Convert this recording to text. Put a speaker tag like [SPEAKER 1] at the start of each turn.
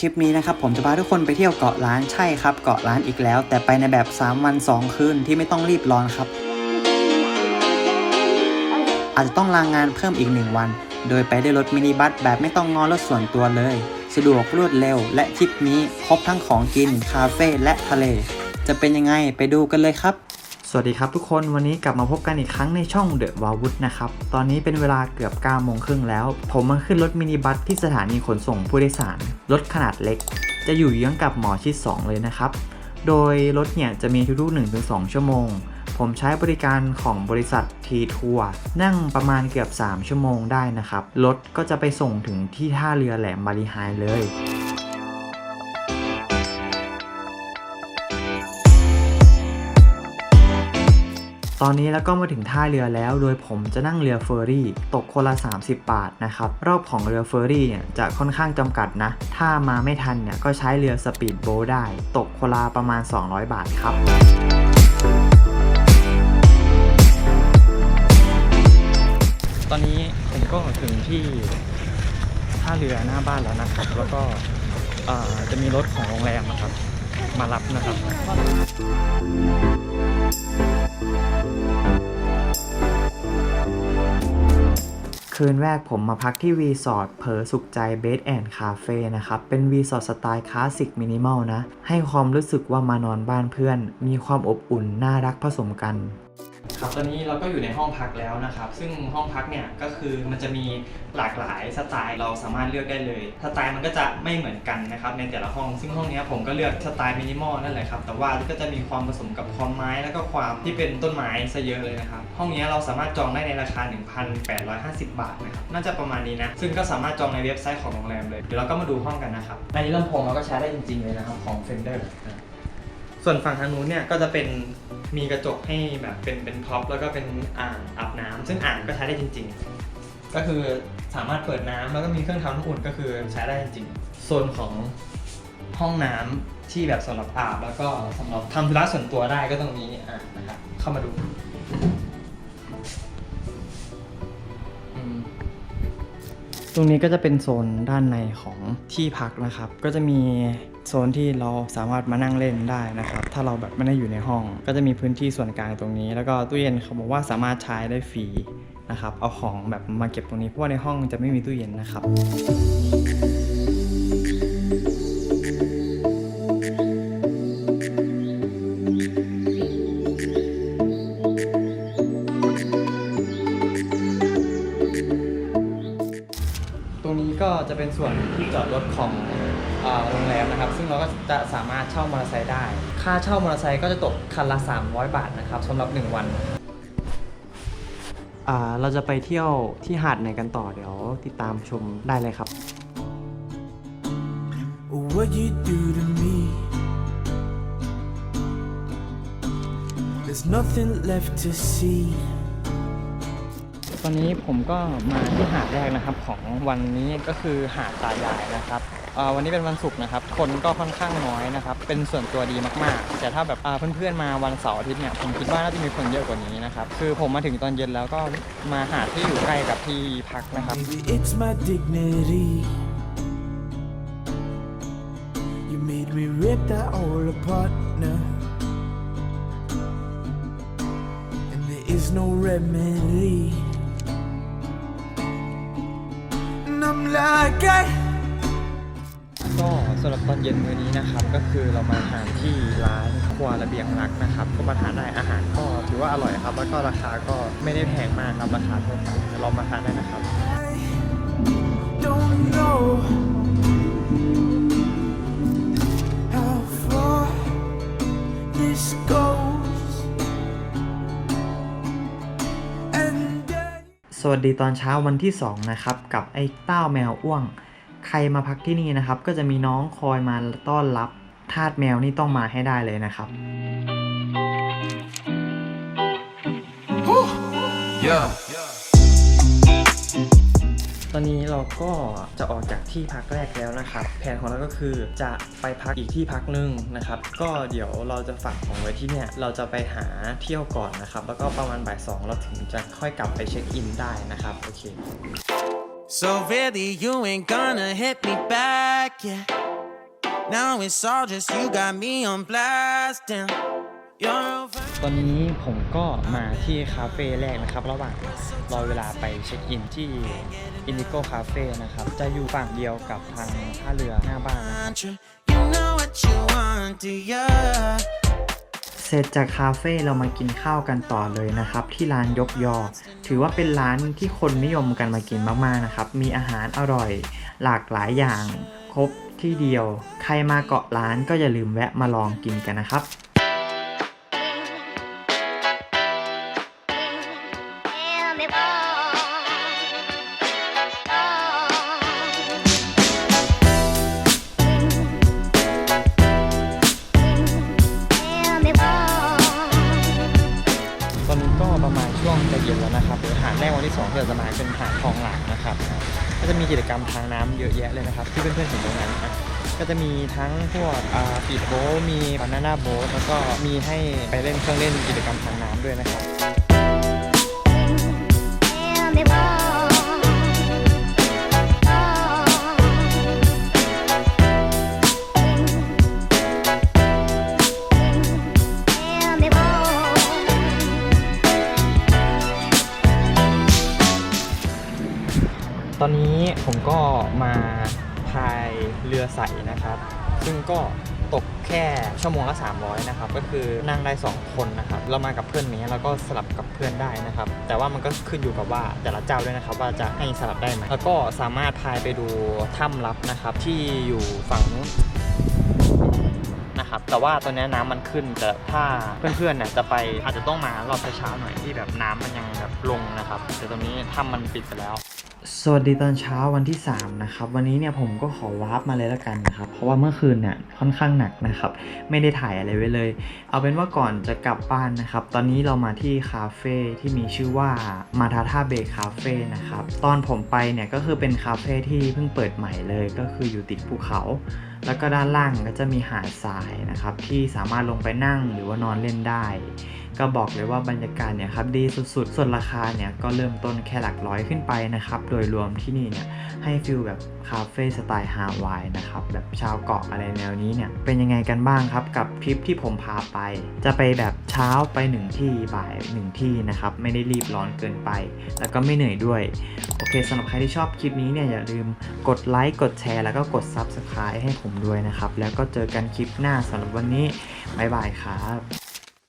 [SPEAKER 1] ทริปนี้นะครับผมจะพาทุกคนไปเที่ยวเกาะล้านใช่ครับเกาะล้านอีกแล้ว แต่ไปในแบบ 3 วัน 2 คืนที่ไม่ต้องรีบร้อนครับ อาจจะต้องลางงานเพิ่มอีก 1 วัน โดยไปด้วยรถมินิบัสแบบไม่ต้องงอรถส่วนตัวเลย สะดวกรวดเร็ว และทริปนี้ครบทั้งของกิน คาเฟ่และทะเล จะเป็นยังไงไปดูกันเลยครับ สวัสดีครับทุกคนวันนี้กลับมาพบกันอีกครั้งในช่องเดอะวาวุฒนะครับ ตอนนี้เป็นเวลาเกือบ9โมงครึ่งแล้ว ผมมาขึ้นรถมินิบัสที่สถานีขนส่งผู้โดยสาร รถขนาดเล็ก จะอยู่เยื้องกับหมอชิด 2 เลยนะครับ โดยรถเนี่ยจะมีทุกๆ1-2 ชั่วโมง ผมใช้บริการของบริษัททีทัวร์นั่งประมาณเกือบ 3 ชั่วโมงได้นะครับ รถก็จะไปส่งถึงที่ท่าเรือแหลมบาลีไฮเลย ตอนนี้แล้วก็มาถึงท่าเรือแล้ว โดยผมจะนั่งเรือเฟอร์รี่ ตกคนละ 30 บาทนะครับ รอบของเรือเฟอร์รี่เนี่ยจะค่อนข้างจำกัดนะ ถ้ามาไม่ทันเนี่ยก็ใช้เรือสปีดโบ๊ทได้ ตกคนละประมาณ 200 บาทครับตอนนี้ผมก็ถึงที่ท่าเรือหน้าบ้านแล้วนะครับ แล้วก็จะมีรถของโรงแรมนะครับ มารับนะครับคืนแรกผมมาพักที่รีสอร์ทเพอสุขใจเบสแอนด์คาเฟ่นะครับ เป็นรีสอร์ทสไตล์คลาสสิกมินิมอลนะ ให้ความรู้สึกว่ามานอนบ้านเพื่อน มีความอบอุ่นน่ารักผสมกัน ครับตอนนี้เราก็อยู่ในห้องพักแล้วนะครับ ซึ่งห้องพักเนี่ยก็คือมันจะมีหลากหลายสไตล์เราสามารถเลือกได้เลย สไตล์มันก็จะไม่เหมือนกันนะครับในแต่ละห้อง ซึ่งห้องเนี้ยผมก็เลือกสไตล์มินิมอลนั่นแหละครับ แต่ว่าก็จะมีความผสมกับความไม้แล้วก็ความที่เป็นต้นไม้ซะเยอะเลยนะครับ ห้องเนี้ยเราสามารถจองได้ในราคา 1,850 บาทนะครับ น่าจะประมาณนี้นะ ซึ่งก็สามารถจองในเว็บไซต์ของโรงแรมเลย เดี๋ยวเราก็มาดูห้องกันนะครับอันนี้ลำโพงเราก็ใช้ได้จริง ๆเลยนะครับของ Fender นะ ส่วนฝั่งทางนู้นเนี่ยก็จะเป็นมีกระจกให้แบบเป็นเป็นพ็อปแล้วก็เป็นอ่างอาบน้ำซึ่งอ่างก็ใช้ได้จริง ๆ ก็คือสามารถเปิดน้ำแล้วก็มีเครื่องทำน้ำอุ่นก็คือใช้ได้จริงๆโซนของห้องน้ำที่แบบสำหรับอาบแล้วก็สำหรับทำธุระส่วนตัวได้ก็ตรงนี้อะนะครับเข้ามาดู ตรงนี้ก็จะเป็นโซนด้านในของที่พักนะครับ ก็จะมีโซนที่เราสามารถมานั่งเล่นได้นะครับ ถ้าเราแบบไม่ได้อยู่ในห้อง ก็จะมีพื้นที่ส่วนกลางตรงนี้ แล้วก็ตู้เย็นเขาบอกว่าสามารถใช้ได้ฟรีนะครับ เอาของแบบมาเก็บตรงนี้เพราะว่าในห้องจะไม่มีตู้เย็นนะครับ รงนี้ก็จะเป็นส่วนที่จอดรถของโรงแรมนะครับ ซึ่งเราก็จะสามารถเช่ามอเตอร์ไซค์ได้ ค่าเช่ามอเตอร์ไซค์ก็จะตกคันละ 300 บาทนะครับสำหรับ 1 วันเราจะไปเที่ยวที่หาดไหนกันต่อเดี๋ยวติดตามชมได้เลยครับ
[SPEAKER 2] what you do to me. There's nothing left to see.
[SPEAKER 1] ตอนนี้ผมก็มาที่หาดแรกนะครับของวันนี้ก็คือหาดตายายนะครับวันนี้เป็นวันศุกร์นะครับ คนก็ค่อนข้างน้อยนะครับ เป็นส่วนตัวดีมากๆ แต่ถ้าแบบเพื่อนๆมาวันเสาร์อาทิตย์เนี่ย ผมคิดว่าน่าจะมีคนเยอะกว่านี้นะครับ คือผมมาถึงตอนเย็นแล้วก็มาหาที่อยู่ใกล้กับที่พักนะครับ
[SPEAKER 2] Maybe it's my
[SPEAKER 1] ก็สำหรับตอนเย็นมื้อนี้นะครับ ก็คือเรามาทานที่ร้านครัวระเบียงรักนะครับ ก็มาทานได้อาหารก็ถือว่าอร่อยครับ แล้วก็ราคาก็ไม่ได้แพงมากครับราคาทั่วไปเดี๋ยวเรามาทานได้นะครับ
[SPEAKER 2] don't know
[SPEAKER 1] วัสดีตอนเช้าวันที่ 2 นะครับ กับไอ้เต้าแมวอ้วง ใครมาพักที่นี่นะครับ ก็จะมีน้องคอยมาต้อนรับทาสแมวนี่ต้องมาให้ได้เลยนะครับ
[SPEAKER 2] yeah.
[SPEAKER 1] ตอนนี้เราก็จะออกจากที่พักแรกแล้วนะครับ แผนของเราก็คือจะไปพักอีกที่พักหนึ่งนะครับ ก็เดี๋ยวเราจะฝากของไว้ที่เนี่ย เราจะไปหาเที่ยวก่อนนะครับ แล้วก็ประมาณบ่ายสองเราถึงจะค่อยกลับไปเช็คอินได้นะครับ โอเค
[SPEAKER 2] So really, you ain't gonna hit me back, yeah. Now it's all just you got me on blast. damn yeah.
[SPEAKER 1] ตอนนี้ผมก็มาที่คาเฟ่แรกนะครับ ระหว่างรอเวลาไปเช็คอินที่ Indigo Cafe นะครับ จะอยู่ฝั่งเดียวกับทางท่าเรือหน้าบ้านนะครับเสร็จจากคาเฟ่เรามากินข้าวกันต่อเลยนะครับ ที่ร้านยกยอ ถือว่าเป็นร้านที่คนนิยมกันมากินมากๆนะครับ มีอาหารอร่อย หลากหลายอย่าง ครบที่เดียว ใครมาเกาะร้านก็อย่าลืมแวะมาลองกินกันนะครับ จะเย็นแล้วนะครับหรือหาดแรกวันที่2ที่เราจะมาเป็นหาดทองหลังนะครับ ก็จะมีกิจกรรมทางน้ำเยอะแยะเลยนะครับ ที่เพื่อนๆเห็นตรงนั้นนะก็จะมีทั้งพวกอ่าปีดโบ๊มีบานาน่าโบ๊แล้วก็มีให้ไปเล่นเครื่องเล่นกิจกรรมทางน้ำด้วยนะครับ ตอนนี้ผมก็มาพายเรือใสนะครับ ซึ่งก็ตกแค่ชั่วโมงละ 300 นะครับ ก็คือนั่งได้ 2 คนนะครับ เรามากับเพื่อนนี้แล้วก็สลับกับเพื่อนได้นะครับ แต่ว่ามันก็ขึ้นอยู่กับว่าแต่ละเจ้าด้วยนะครับ ว่าจะให้สลับได้ไหมแล้วก็สามารถพายไปดูถ้ำลับนะครับ ที่อยู่ฝั่งนู้นนะครับ แต่ว่าตอนนี้น้ำมันขึ้น แต่ถ้าเพื่อนๆเนี่ยจะไปอาจจะต้องมารอบเช้าหน่อยที่แบบน้ำมันยังแบบลงนะครับ แต่ตอนนี้ถ้ำมันปิดไปแล้ว สวัสดีตอนเช้าวันที่ 3 นะครับ วันนี้เนี่ยผมก็ขอวาร์ปมาเลยละกันนะครับ เพราะว่าเมื่อคืนเนี่ยค่อนข้างหนักนะครับ ไม่ได้ถ่ายอะไรไว้เลย เอาเป็นว่าก่อนจะกลับบ้านนะครับ ตอนนี้เรามาที่คาเฟ่ที่มีชื่อว่ามาทาท่าเบคาเฟ่นะครับ ตอนผมไปเนี่ยก็คือเป็นคาเฟ่ที่เพิ่งเปิดใหม่เลย ก็คืออยู่ติดภูเขา แล้วก็ด้านล่างก็จะมีหาดทรายนะครับที่สามารถลงไปนั่งหรือว่านอนเล่นได้ ก็บอกเลยว่าบรรยากาศเนี่ยครับดีสุดๆ ส่วนราคาเนี่ยก็เริ่มต้นแค่หลักร้อยขึ้นไปนะครับ โดยรวมที่นี่เนี่ยให้ฟิลแบบคาเฟ่สไตล์ฮาวายนะครับแบบชาวเกาะอะไรแนวนี้เนี่ยเป็นยังไงกันบ้างครับกับทริปที่ผมพาไป จะไปแบบเช้าไปหนึ่งที่บ่ายหนึ่งที่นะครับไม่ได้รีบร้อนเกินไป แล้วก็ไม่เหนื่อยด้วย โอเคสำหรับใครที่ชอบคลิปนี้เนี่ยอย่าลืมกดไลค์กดแชร์แล้วก็กด Subscribe ให้ผมด้วยนะครับแล้วก็เจอกันคลิปหน้าสำหรับวันนี้บ๊ายบายครับ